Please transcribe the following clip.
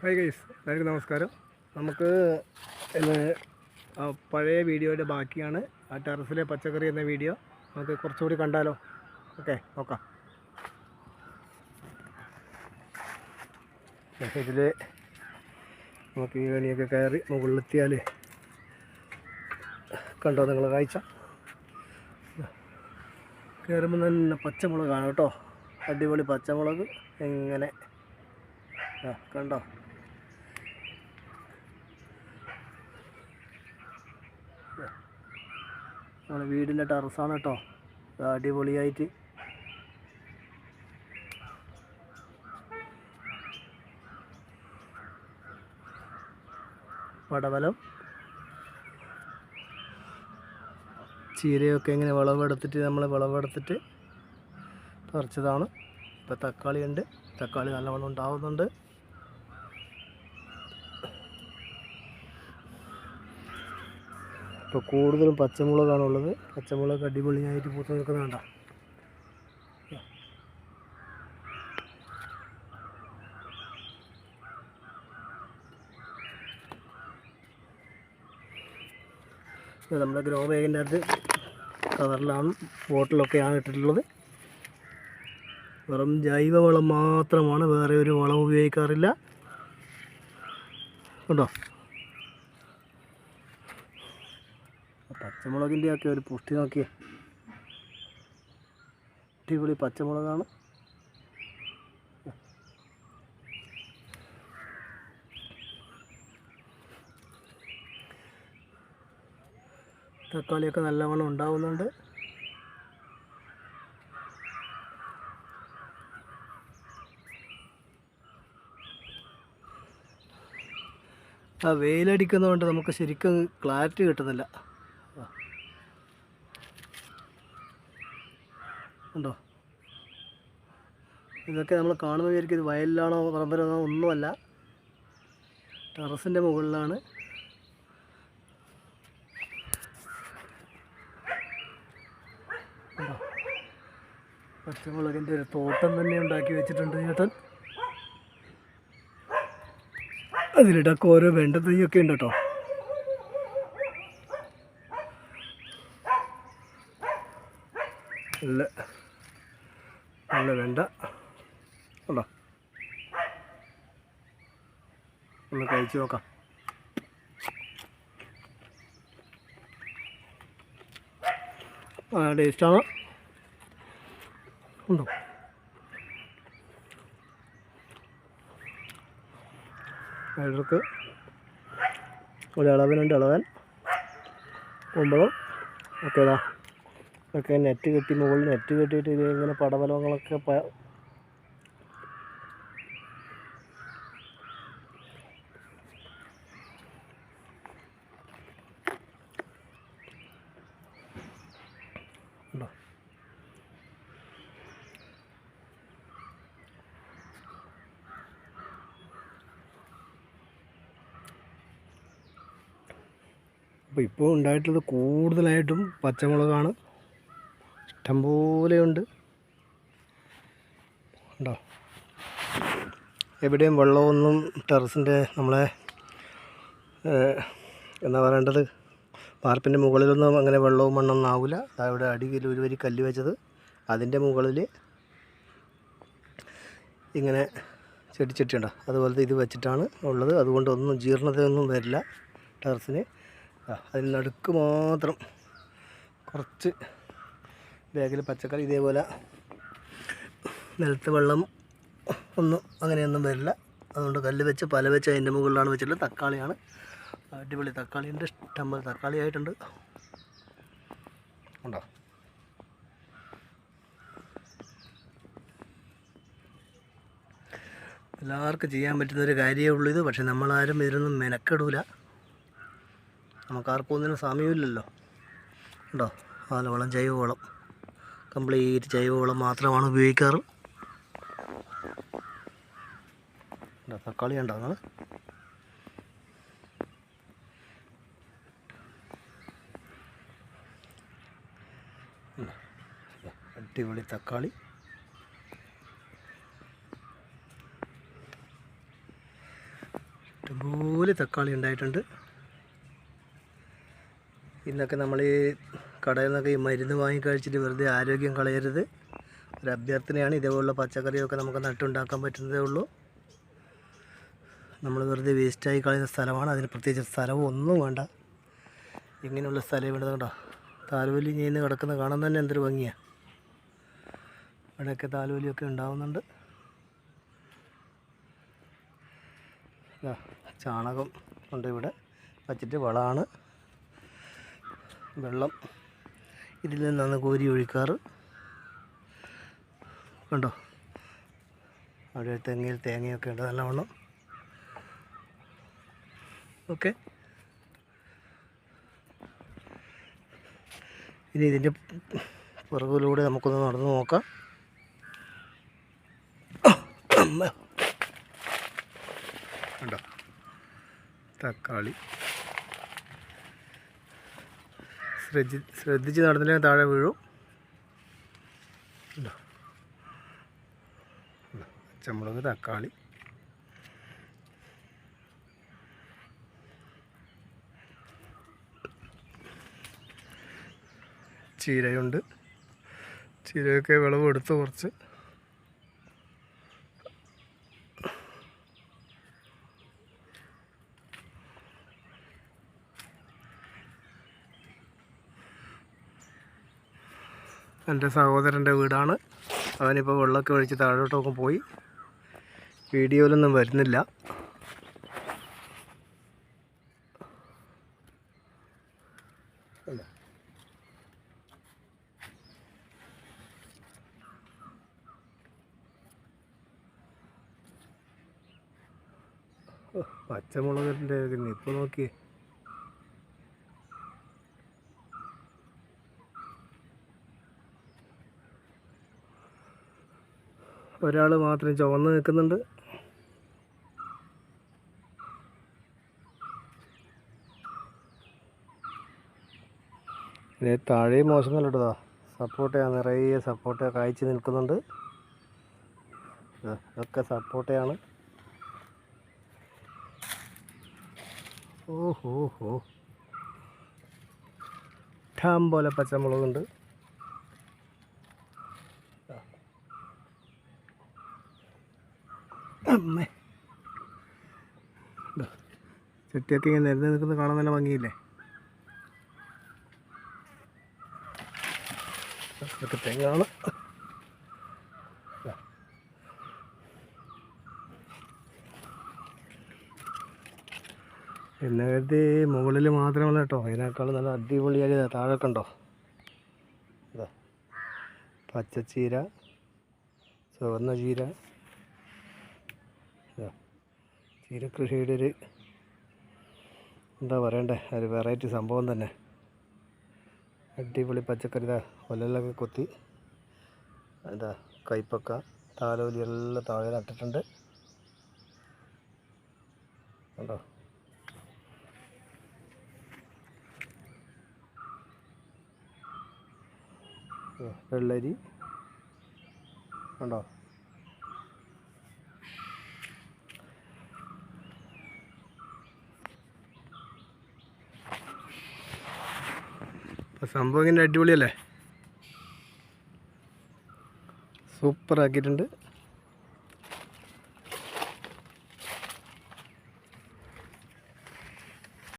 Hi guys എല്ലാവർക്കും നമസ്കാരം. നമുക്ക് പഴയ വീഡിയോയുടെ ബാക്കിയാണ്. ആ ടെറസിലെ പച്ചക്കറി എന്ന വീഡിയോ. നമുക്ക് കുറച്ചുകൂടി കണ്ടാലോ? ഓക്കെ നോക്കാം. ഇതിൽ നമുക്ക് ഈ കണിയൊക്കെ കയറി മുകളിലെത്തിയാൽ കണ്ടോ നിങ്ങൾ കാഴ്ച? കയറുമ്പോൾ തന്നെ പച്ചമുളകാണ് കേട്ടോ. അടിപൊളി പച്ചമുളക്. എങ്ങനെ കണ്ടോ? നമ്മുടെ വീടിന്റെ ടെറസാണ് കേട്ടോ. അടിപൊളിയായിട്ട്. പടവലം ചീരയൊക്കെ ഇങ്ങനെ വിളവെടുത്തിട്ട് നമ്മൾ വിളവെടുത്തിട്ട് പറിച്ചതാണ്. ഇപ്പോൾ തക്കാളി ഉണ്ട് തക്കാളി നല്ലവണ്ണം ഉണ്ടാവുന്നുണ്ട്. ഇപ്പോൾ കൂടുതലും പച്ചമുളകാണുള്ളത്. പച്ചമുളക് അടിപൊളിയായിട്ട് പൂത്ത് നിൽക്കുന്നുണ്ടോ നമ്മുടെ ഗ്രോ ബാഗിന്റെ അകത്ത് കവറിലാണ് ബോട്ടിലൊക്കെയാണ് ഇട്ടിട്ടുള്ളത്. വെറും ജൈവവളം മാത്രമാണ് വേറെ ഒരു വളം ഉപയോഗിക്കാറില്ല. ഉണ്ടോ പച്ചമുളകിന്റെ ഒക്കെ ഒരു പുഷ്ടി നോക്കിയ. അടിപൊളി പച്ചമുളകാണ്. തക്കാളിയൊക്കെ നല്ലവണ്ണം ഉണ്ടാവുന്നുണ്ട്. ആ വെയിലടിക്കുന്നതുകൊണ്ട് നമുക്ക് ശരിക്കും ക്ലാരിറ്റി കിട്ടുന്നില്ല ആ. ഉണ്ടോ? ഇതൊക്കെ നമ്മൾ കാണുമ്പോൾ വിചാരിക്കും ഇത് വയലിലാണോ പറമ്പിലാണോ ഒന്നുമല്ല. ടെറസിന്റെ മുകളിലാണ്? പച്ചമുളകിന്റെ ഒരു തോട്ടം തന്നെ ഉണ്ടാക്കി വെച്ചിട്ടുണ്ട് ചേട്ടൻ. അതിലിടക്ക് ഓരോ വെണ്ട തൈയൊക്കെ ഉണ്ട് കേട്ടോ. നല്ല നല്ല വെണ്ട. ഉണ്ടോ? ഒന്ന് കഴിച്ച് നോക്കാം. ടേസ്റ്റാണ്. ഉണ്ടോ? അയാൾക്ക് ഒരു ഇളവനുണ്ട് ഇളവൻ ഒക്കെ ഇതാ. ഒക്കെ നെറ്റ് കെട്ടി മുകളിൽ നെറ്റ് കെട്ടിയിട്ട് ഇത് ഇങ്ങനെ പടവലങ്ങളൊക്കെ അപ്പോൾ ഇപ്പോൾ ഉണ്ടായിട്ടുള്ളത് കൂടുതലായിട്ടും പച്ചമുളകാണ്. ഇഷ്ടംപോലെയുണ്ട് ഉണ്ടോ എവിടെയും വെള്ളമൊന്നും ടെറസിന്റെ നമ്മളെ എന്താ പറയേണ്ടത്? പാർപ്പിന്റെ മുകളിലൊന്നും അങ്ങനെ വെള്ളവും മണ്ണൊന്നും ആവില്ല അവിടെ അടിയിൽ ഒരു വരി കല്ല് വെച്ചത്. അതിന്റെ മുകളിൽ ഇങ്ങനെ ചെടിച്ചട്ടിയുണ്ട് അതുപോലത്തെ ഇത് വെച്ചിട്ടാണ് ഉള്ളത്. അതുകൊണ്ട് ഒന്നും ജീർണതയൊന്നും വരില്ല ടെറസിന്. അതിന് നടുക്ക് മാത്രം കുറച്ച് ബാഗിൽ പച്ചക്കറി ഇതേപോലെ നിലത്ത് വെള്ളം ഒന്നും അങ്ങനെയൊന്നും വരില്ല. അതുകൊണ്ട് കല്ല് വെച്ച് പല വെച്ച് അതിന്റെ മുകളിലാണ് വെച്ചിട്ടുള്ളത്. തക്കാളിയാണ്. അടിപൊളി തക്കാളിയുണ്ട് ഇഷ്ടം പോലെ തക്കാളി ആയിട്ടുണ്ട്. ഉണ്ടോ? എല്ലാവർക്കും ചെയ്യാൻ പറ്റുന്ന ഒരു കാര്യമേ ഉള്ളൂ ഇത്. പക്ഷെ നമ്മളാരും ഇതിനൊന്നും മെനക്കെടൂല. നമുക്കാർക്കും ഒന്നിനും സമയമില്ലല്ലോ ഉണ്ടോ? പാലവളം ജൈവവളം. കംപ്ലീറ്റ് ജൈവവളം മാത്രമാണ് ഉപയോഗിക്കാറ്. തക്കാളി ഉണ്ടോ നിങ്ങൾ അടിപൊളി തക്കാളി. ഇഷ്ടംപോലെ തക്കാളി ഉണ്ടായിട്ടുണ്ട്. ഇന്നൊക്കെ നമ്മൾ കടയിൽ നിന്നൊക്കെ ഈ മരുന്ന് വാങ്ങി കഴിച്ചിട്ട് വെറുതെ ആരോഗ്യം കളയരുത്. ഒരു അഭ്യർത്ഥനയാണ് ഇതേപോലുള്ള പച്ചക്കറിയൊക്കെ നമുക്ക് നട്ടുണ്ടാക്കാൻ പറ്റുന്നതേ ഉള്ളൂ. നമ്മൾ വെറുതെ വേസ്റ്റായി കളയുന്ന സ്ഥലമാണ്. അതിന് പ്രത്യേകിച്ച് സ്ഥലവും ഒന്നും വേണ്ട. ഇങ്ങനെയുള്ള സ്ഥലം ഇവിടെ കണ്ടോ? താലുവലി ചെയ്യുന്ന കിടക്കുന്ന കാണാൻ തന്നെ എന്തൊരു ഭംഗിയാണ് ഇവിടെയൊക്കെ താലുവലിയൊക്കെ ഉണ്ടാവുന്നുണ്ട്. ചാണകം ഉണ്ട് ഇവിടെ. വച്ചിട്ട് വളമാണ്. വെള്ളം. ഇതിൽ നിന്നാണ് കോരി ഒഴിക്കാറ്. കണ്ടോ? അവിടെ തെങ്ങിൽ തേങ്ങയൊക്കെ ഉണ്ട് നല്ലവണ്ണം. ഓക്കെ. ഇനി ഇതിന്റെ പുറകിലൂടെ നമുക്കൊന്ന് നടന്നു നോക്കാം. കണ്ടോ? തക്കാളി. ശ്രദ്ധി ശ്രദ്ധിച്ച് നടന്നില്ലെങ്കിൽ താഴെ വീഴും? പച്ചമുളക് തക്കാളി. ചീരയുണ്ട്. ചീരയൊക്കെ വിളവ് എടുത്ത് കുറച്ച് എന്റെ സഹോദരന്റെ വീടാണ്. അവനിപ്പോൾ വെള്ളമൊക്കെ ഒഴിച്ച് താഴോട്ടൊക്കെ പോയി. വീഡിയോയിലൊന്നും വരുന്നില്ല. പച്ചമുളകിന്റെ ഇപ്പോൾ നോക്കിയേ. ഒരാൾ മാത്രം ചുവന്ന് നിൽക്കുന്നുണ്ട്. ഇതേ താഴെ മോശമല്ല കേട്ടോ ചെയ്യാൻ നിറയെ സപ്പോർട്ട് കായ്ച്ച് നിൽക്കുന്നുണ്ട്. ഇതൊക്കെ സപ്പോട്ടയാണ് ഓഹോ ഹോ ഠാം പോലെ പച്ചമുളകുണ്ട്. അമ്മേ ഇങ്ങനെ നിരന്ന് നിൽക്കുന്നത് കാണാൻ നല്ല ഭംഗിയില്ലേ? ഇതൊക്കെ. എന്നെ കരുതി മുകളിൽ മാത്രമല്ല കേട്ടോ. അതിനേക്കാളും നല്ല അടിപൊളിയായി താഴെ കണ്ടോ? പച്ചച്ചീര ചുവന്ന ചീര ഇതാ ചീരകൃഷിയുടെ ഒരു എന്താ പറയണ്ടേ ഒരു വെറൈറ്റി സംഭവം തന്നെ. അടിപൊളി പച്ചക്കറി ഇതാ കൊല്ലലൊക്കെ കൊത്തി. എന്താ കൈപ്പക്ക താലോലി എല്ലാം താഴെ നട്ടിട്ടുണ്ട്. ഇതാ, വെള്ളരി. കണ്ടോ? അപ്പോൾ സംഭവം ഇങ്ങനെ അടിപൊളിയല്ലേ? സൂപ്പർ ആക്കിയിട്ടുണ്ട്